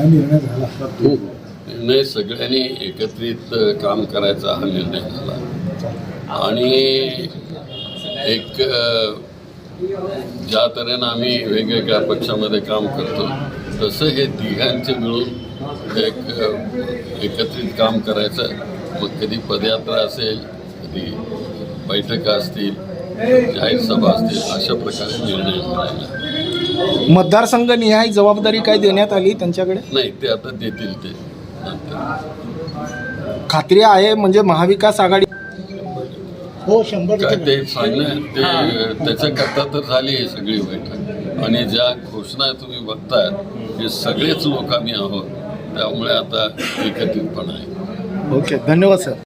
हा निर्णय झाला? निर्णय सगळ्यांनी एकत्रित काम करायचा हा निर्णय झाला. आणि एक ज्या तऱ्हेनं आम्ही वेगवेगळ्या पक्षामध्ये काम करतो तसं हे तिघांचे मिळून एक एकत्रित काम करायचं. मग कधी पदयात्रा असेल कधी बैठका असतील जाहीर सभा असतील अशा प्रकारे निर्णय. मतदारसंघ निहाय जबाबदारी काय देण्यात आली त्यांच्याकडे? नाही ते आता देतील ते खात्री आहे म्हणजे महाविकास आघाडी हो शंभर काय ते सांगणं ते त्याच्याकरता तर झाली आहे सगळी बैठक. आणि ज्या घोषणा तुम्ही बघताय हे सगळेच लोक आम्ही आहोत त्यामुळे आता एकत्रितपणा आहे. ओके धन्यवाद सर.